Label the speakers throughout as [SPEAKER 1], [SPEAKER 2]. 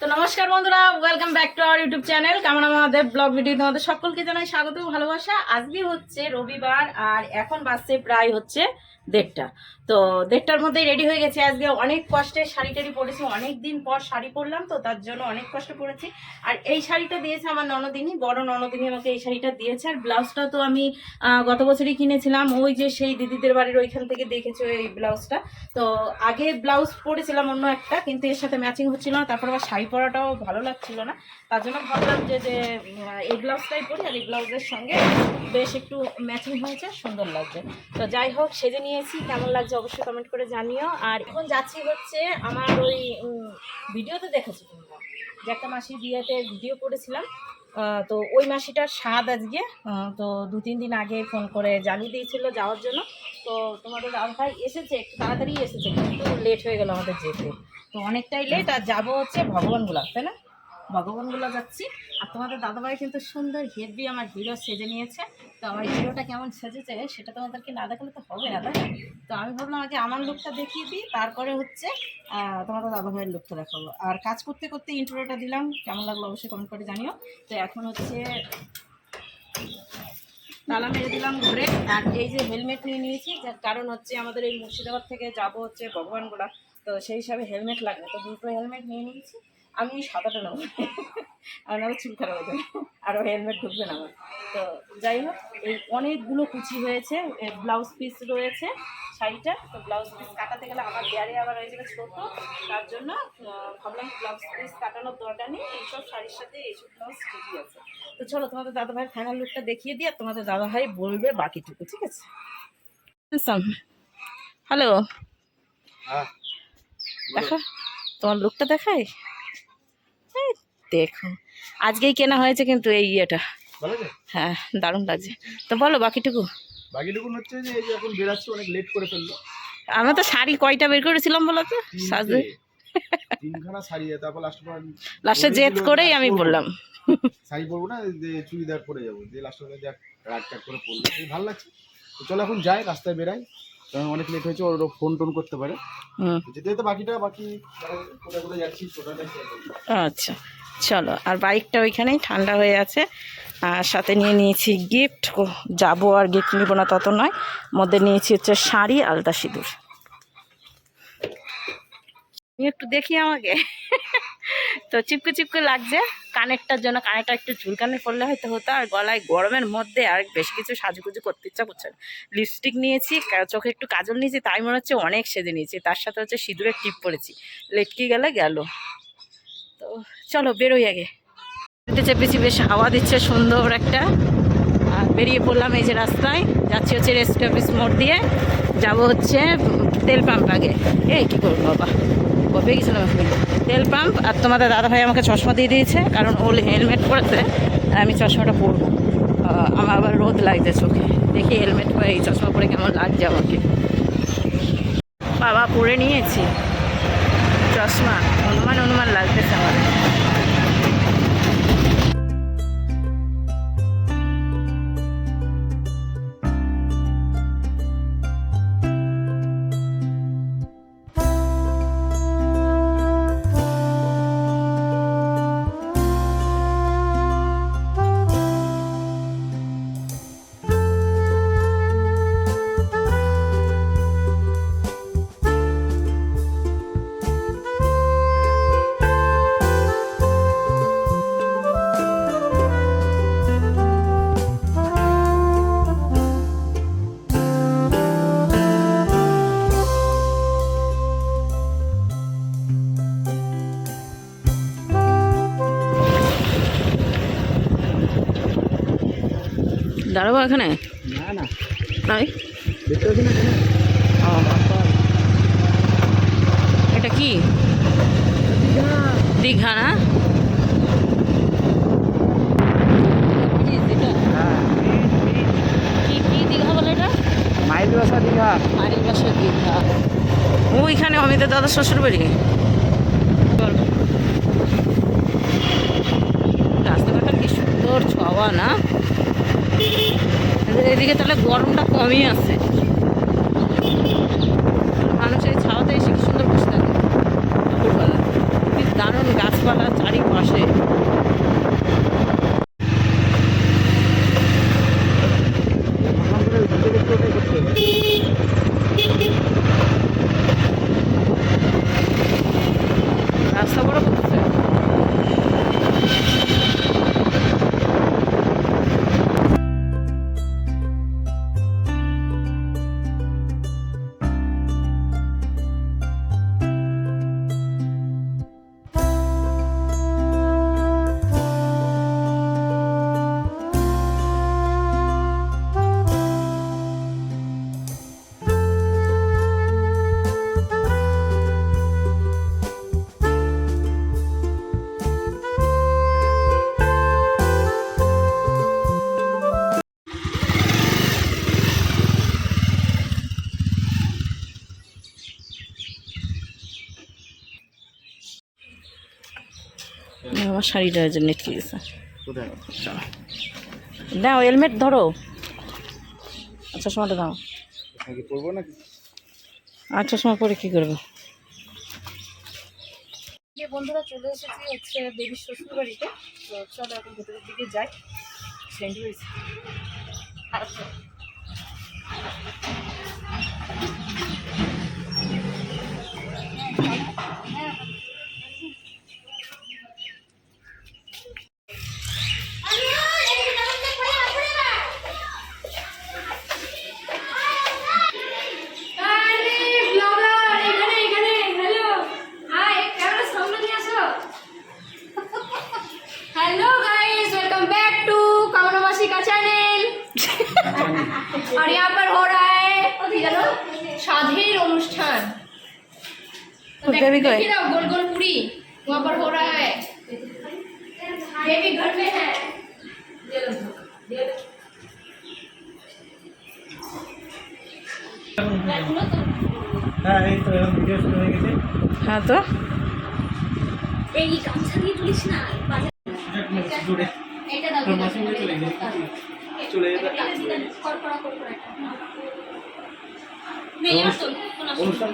[SPEAKER 1] তো নমস্কার বন্ধুরা welcome back to our YouTube channel কেমন আমাদের ব্লগ ভিডিও তোমাদের সকলকে জানাই স্বাগত, ভালোবাসা। আজকে হচ্ছে রবিবার, আর এখন বাজছে প্রায় হচ্ছে দেড়টা। তো দেড়টার মধ্যেই রেডি হয়ে গেছে। আজকে অনেক কষ্টে শাড়ি টাড়ি পরেছি। অনেক দিন পর শাড়ি পরলাম তো, তার জন্য অনেক কষ্ট পড়েছি আর এই শাড়িটা দিয়েছে আমার ননদিনী, বড় ননদিনী আমাকে এই শাড়িটা দিয়েছে। আর ব্লাউজটা তো আমি গত বছরই কিনেছিলাম। ওই যে সেই দিদিদের বাড়ির ওইখান থেকে দেখেছ এই ব্লাউজটা। তো আগে ব্লাউজ পরেছিলাম অন্য একটা, কিন্তু এর সাথে ম্যাচিং হচ্ছিল না, তারপর আবার শাড়ি পরাটাও ভালো লাগছিল না। তার জন্য ভাবলাম যে যে এই ব্লাউজটাই পরি আর এই ব্লাউজের সঙ্গে বেশ একটু ম্যাচিং হয়েছে, সুন্দর লাগছে। তো যাই হোক, সেজে নিয়েছি। কেমন লাগছে অবশ্যই কমেন্ট করে জানিও। আর এখন যাচ্ছি হচ্ছে আমার ওই ভিডিও তো দেখেছি তোমরা? যে একটা মাসি বিয়েতে ভিডিও করেছিলাম। তো ওই মাসিটার স্বাদ আজকে। তো দু, তিন দিন আগে ফোন করে জানিয়ে দিয়েছিল যাওয়ার জন্য। তো তোমাদের দাদা ভাই এসেছে, একটু তাড়াতাড়ি এসেছে, কিন্তু লেট হয়ে গেল আমাদের যেতে। তো অনেকটাই লেট আর যাব হচ্ছে ভগবানগুলা, তাই না? ভগবানগুলা যাচ্ছি। আর তোমাদের দাদাভাই কিন্তু সুন্দর হেভি আমার হিরো সেজে নিয়েছে। তো আমার হিরোটা কেমন সেজেছে সেটা তোমাদেরকে না দেখালে তো হবে না, তাই তো আমি ভাবলাম আগে আমার লুকটা দেখিয়ে দিই, তারপরে হচ্ছে তোমাদের দাদাভাইয়ের লুকটা দেখাবো। আর কাজ করতে করতে ইন্টারভিউটা দিলাম, কেমন লাগল অবশ্যই কমেন্ট করে জানিও। তো এখন হচ্ছে তালা মেরে দিলাম ঘুরে। আর এই যে হেলমেট নিয়ে নিয়েছি কারণ হচ্ছে আমাদের এই মুর্শিদাবাদ থেকে যাব হচ্ছে ভগবানগোলা। তো সেই হিসাবে হেলমেট লাগবে। তো দুটো হেলমেট নিয়ে নিয়েছি। আমি সাদাটা নেব। আর নাহলে চুল খারাপ হয়ে যাবে আরও হেলমেট ঢুকবে না আমার। তো যাই হোক এই অনেকগুলো কুচি হয়েছে। ব্লাউজ পিস রয়েছে শাড়িটা। তো ব্লাউজ পিস কাটাতে গেলে আমার দেয়ারে আবার হয়ে যাবে ছোটো। তার জন্য ভাবলাম ব্লাউজ পিস কাটানোর দরকার নেই। এইসব শাড়ির সাথে এইসব ব্লাউজ ঠিকই আছে। তো চলো তোমাদের দাদা ভাইয়ের ফাইনাল লুকটা দেখিয়ে দিয়ে আর তোমাদের দাদা ভাই বলবে বাকিটুকু ঠিক আছে? হ্যালো
[SPEAKER 2] হ্যাঁ।
[SPEAKER 1] দেখো তোমার লুকটা দেখাই? দেখো আজকেই কেনা হয়েছে কিন্তু এই ইয়েটা। হ্যাঁ দারুণ লাগছে। তো বলো বাকিটুকু?
[SPEAKER 2] বাকিটুকুন হচ্ছে যে এই এখন বেরাচ্ছে অনেক লেট করে ফেলল।
[SPEAKER 1] আমরা তো শাড়ি কয়টা বের করেছিলাম বলো তো? সাজে।
[SPEAKER 2] তিনখানা শাড়ি তারপর লাস্ট
[SPEAKER 1] লাস্টে জেদ করেই আমি বললাম।
[SPEAKER 2] শাড়ি পরবো না যে চুড়িদার পরে যাব যে লাস্ট দেখ রাগ টাগ করে পরবো ভালো লাগছে। তো চলো এখন যাই রাস্তায় বেরাই। কারণ অনেক লেট হয়েছে ওর ফোন টোন করতে পারে।
[SPEAKER 1] হুম।
[SPEAKER 2] যেতে যেতে বাকিটা বাকি কোথায় কোথায় যাচ্ছি
[SPEAKER 1] আচ্ছা চলো আর বাইকটা ওইখানেই ঠান্ডা হয়ে আছে। আর সাথে নিয়ে নিয়েছি গিফট যাব আর গিফট নিব না তত নয়। মধ্যে নিয়েছি হচ্ছে শাড়ি আলতা সিঁদুর। একটু দেখি আমাকে। তো চিপকে চিপকে লাগছে। কানেরটার জন্য কানেরটা একটু ঝুলকানে করলে হয়তো হতো, আর গলায় গরমের মধ্যে আর বেশ কিছু সাজুগুজু করতে ইচ্ছা করছে লিপস্টিক নিয়েছি চোখে একটু কাজল নিয়েছি, তাই মনে হচ্ছে অনেক সেজে নিয়েছি। তার সাথে হচ্ছে সিঁদুরের টিপ পরেছি। লেটকি গেলে গেল। তো চলো, বেরোই আগে। চেপেছি বেশ হাওয়া দিচ্ছে, সুন্দর একটা। আর বেরিয়ে পড়লাম এই যে রাস্তায়। যাচ্ছি হচ্ছে রেস্ট অফিস মোড় দিয়ে। যাব হচ্ছে তেল পাম্প আগে। এই কী করব বাবা? কবে গেছিলাম তেল পাম্প, আর তোমাদের দাদা ভাই আমাকে চশমা দিয়ে দিয়েছে, কারণ ও হেলমেট পরেছে, আর আমি চশমাটা পরবো। আমার আবার রোদ লাগছে চোখে। দেখি হেলমেট পরে এই চশমা পরে কেমন লাগছে আমাকে। বাবা পরে নিয়েছি। চশমা, অনুমান অনুমান লাগতেছে আমার। দাঁড়াবো এখানে?
[SPEAKER 2] না
[SPEAKER 1] এটা কি? দীঘা না?
[SPEAKER 2] হ্যাঁ।
[SPEAKER 1] কি কি দীঘা
[SPEAKER 2] মাইল বাসা দীঘা।
[SPEAKER 1] মারির বাসা দীঘা। ওইখানে অমিতের দাদা শ্বশুর বাড়ি চল রাস্তাঘাটটা কি সুন্দর ছাওয়া না এদিকে তাহলে গরমটা কমই আছে। মানুষ এই ছাওয়াতে এসে কি সুন্দর বসে থাকে। দারুণ গাছপালা চারিপাশে। আমার শাড়িটা জন্য ঠিক আছে
[SPEAKER 2] কোথায়?
[SPEAKER 1] দাও। হেলমেট ধরো। আচ্ছা সময়টা দাও। আচ্ছা সময় পরে কি করবে? বন্ধুরা চলে এসেছি হচ্ছে দেবীর শ্বশুর বাড়িতে তো চলো এখন ভেতরের দিকে যাই। সেন্ড হয়েছে আচ্ছা
[SPEAKER 3] तो देख-
[SPEAKER 1] बेबी को है।
[SPEAKER 3] देखिए ना गोल गोल पूरी वहाँ पर हो रहा है बेबी घर में है ये लो, ये लो। रखो तो।
[SPEAKER 1] হ্যাঁ তো
[SPEAKER 3] এই গামছা দিয়ে তুলিস না বাজার এটা দাও এটা
[SPEAKER 2] চলে
[SPEAKER 3] এটা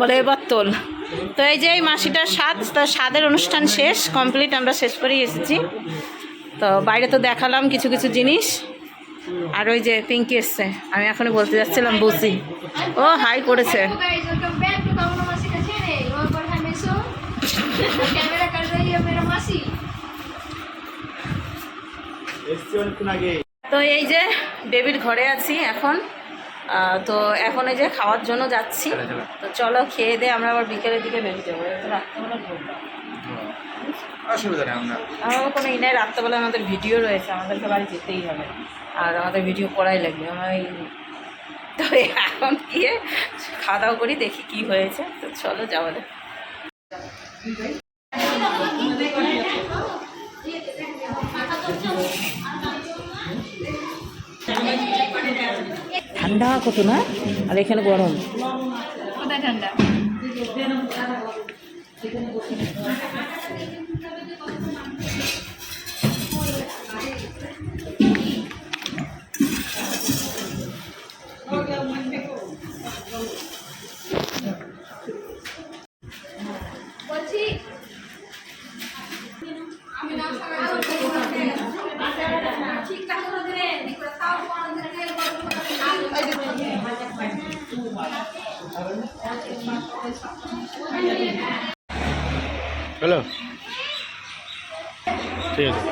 [SPEAKER 1] বলে এবার তোল। তো এই যে এই মাসিটার স্বাদ, তার স্বাদের অনুষ্ঠান শেষ কমপ্লিট আমরা শেষ করেই এসেছি। তো বাইরে তো দেখালাম কিছু কিছু জিনিস। আর ওই যে পিঙ্কি এসছে। আমি এখনই বলতে যাচ্ছিলাম, বুঝি। ও, হাই করেছে তো এই যে বেবির ঘরে আছি এখন। তো এখন এই যে খাওয়ার জন্য যাচ্ছি। তো চলো খেয়ে দিয়ে আমরা আবার বিকেলের দিকে বেরিয়ে যাব। এবার রাত্রেবেলা ঢুকবো
[SPEAKER 2] অসুবিধা নেই আমরা।
[SPEAKER 1] আমার কোনো ই নেই রাত্রেবেলা আমাদের ভিডিও রয়েছে। আমাদেরকে বাড়ি যেতেই হবে। আর আমাদের ভিডিও করাই লাগবে। আমার এই তো এখন গিয়ে খাওয়া দাওয়া করি দেখি কি হয়েছে। তো চলো যাওয়া যাক। ঠান্ডা কত না আর এখানে গরম
[SPEAKER 3] কোথায় ঠান্ডা বলছি
[SPEAKER 2] ঠিক আছে।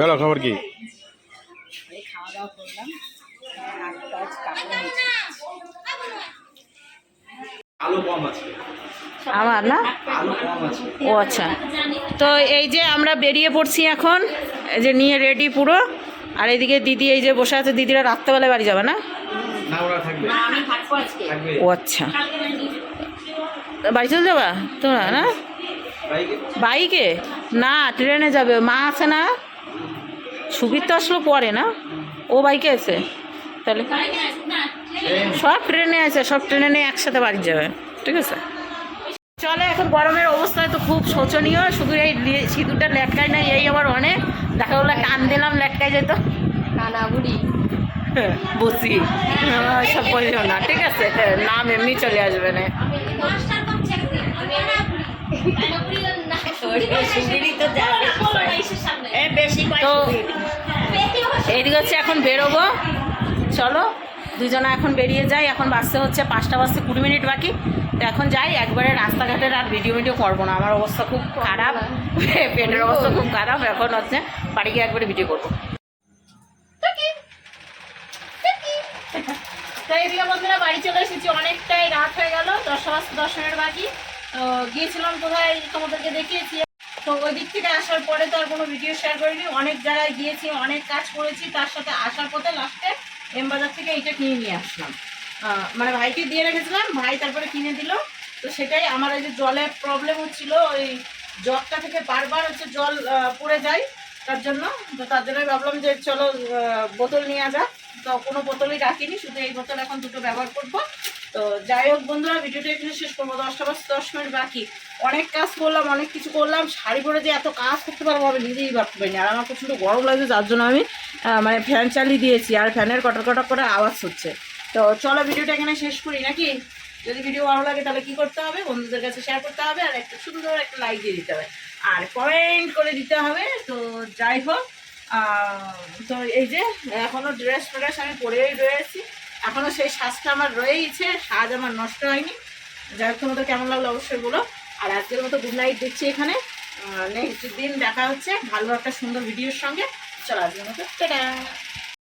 [SPEAKER 2] বেলা খবর কি? আলো কম আছে।
[SPEAKER 1] আমার না?
[SPEAKER 2] আলো কম আছে।
[SPEAKER 1] ও আচ্ছা। তো এই যে আমরা বেরিয়ে পড়ছি এখন এই যে নিয়ে রেডি পুরো। আর এইদিকে দিদি এই যে বসে আছে দিদিরা রাত্রেবেলায় বাড়ি যাবে না?
[SPEAKER 2] না ওরা থাকবে থাকবে।
[SPEAKER 1] ও আচ্ছা। বাড়ি চলে যাবা তোমরা না?
[SPEAKER 2] বাইকে?
[SPEAKER 1] না ট্রেনে যাবে। মা আছে না? সুবির তো আসলো পরে না? ও বাইকে আছে? তাহলে সব ট্রেনে আছে সব ট্রেনে নিয়ে একসাথে বাড়ি যাবে ঠিক আছে? চলে এখন গরমের অবস্থায় তো খুব শোচনীয়। শুধু এই সিঁদুরটা লেটকায় না এই আবার অনেক। দেখা গেলো কান দিলাম লেটকায় যেত।
[SPEAKER 3] কানা বুড়ি
[SPEAKER 1] বসি সব বলছো না। ঠিক আছে নাম এমনি চলে আসবে না। তো এইদিকে হচ্ছে এখন বেরোবো। চলো, দুজনে এখন বেরিয়ে যাই। এখন বাসতে হচ্ছে পাঁচটা বাজতে কুড়ি মিনিট বাকি। তো এখন যাই, একবারে রাস্তাঘাটের আর ভিডিও ভিডিও করব না। আমার অবস্থা খুব খারাপ। পেটের অবস্থা খুব খারাপ। এখন হচ্ছে বাড়ি গিয়ে একবারে ভিডিও করব তো এইদিকে বন্ধুরা বাড়ি চলে এসেছি, অনেকটাই রাত হয়ে গেল দশটা দশ মিনিট বাকি। তো গিয়েছিলাম কোথায় তোমাদেরকে দেখিয়েছি। তো ওই দিক থেকে আসার পরে তো আর কোনো ভিডিও শেয়ার করিনি। অনেক জায়গায় গিয়েছি, অনেক কাজ করেছি, তার সাথে আসার পথে লাস্টে এম বাজার থেকে এইটা কিনে নিয়ে আসলাম। মানে ভাইকে দিয়ে রেখেছিলাম, ভাই তারপরে কিনে দিল। তো সেটাই আমার এই যে জলের প্রবলেম হচ্ছিল, ওই জগটা থেকে বারবার হচ্ছে জল পড়ে যায়, তার জন্য। তো তার জন্য ভাবলাম যে চলো বোতল নিয়ে যাক তো কোনো বোতলই রাখিনি, শুধু এই বোতল এখন দুটো ব্যবহার করব। তো যাই হোক বন্ধুরা, ভিডিওটা এখানে শেষ করব। দশটা বাজ দশ মিনিট বাকি। অনেক কাজ করলাম, অনেক কিছু করলাম। শাড়ি পরে যে এত কাজ করতে পারব আমি নিজেই ভাবতে পারিনি। আর আমার প্রচণ্ড গরম লাগছে, যার জন্য আমি মানে ফ্যান চালিয়ে দিয়েছি। আর ফ্যানের কটর কটর করে আওয়াজ হচ্ছে। তো চলো ভিডিওটা এখানে শেষ করি নাকি? যদি ভিডিও ভালো লাগে তাহলে কি করতে হবে? বন্ধুদের কাছে শেয়ার করতে হবে। আর একটা সুন্দর একটা লাইক দিয়ে দিতে হবে। আর কমেন্ট করে দিতে হবে। তো যাই হোক তো এই যে, এখনও ড্রেস ফ্রেস আমি পরেই রয়েছি। এখনও সেই সাজটা আমার রয়েইছে সাজ আমার নষ্ট হয়নি। যাই হোক, তোমাদের কেমন লাগল অবশ্যই বলো। আর আজকের মতো গুড নাইট দিচ্ছি এখানে। নেক্সট দিন দেখা হচ্ছে ভালো একটা সুন্দর ভিডিওর সঙ্গে। চলো আজকের মতো, টাটা।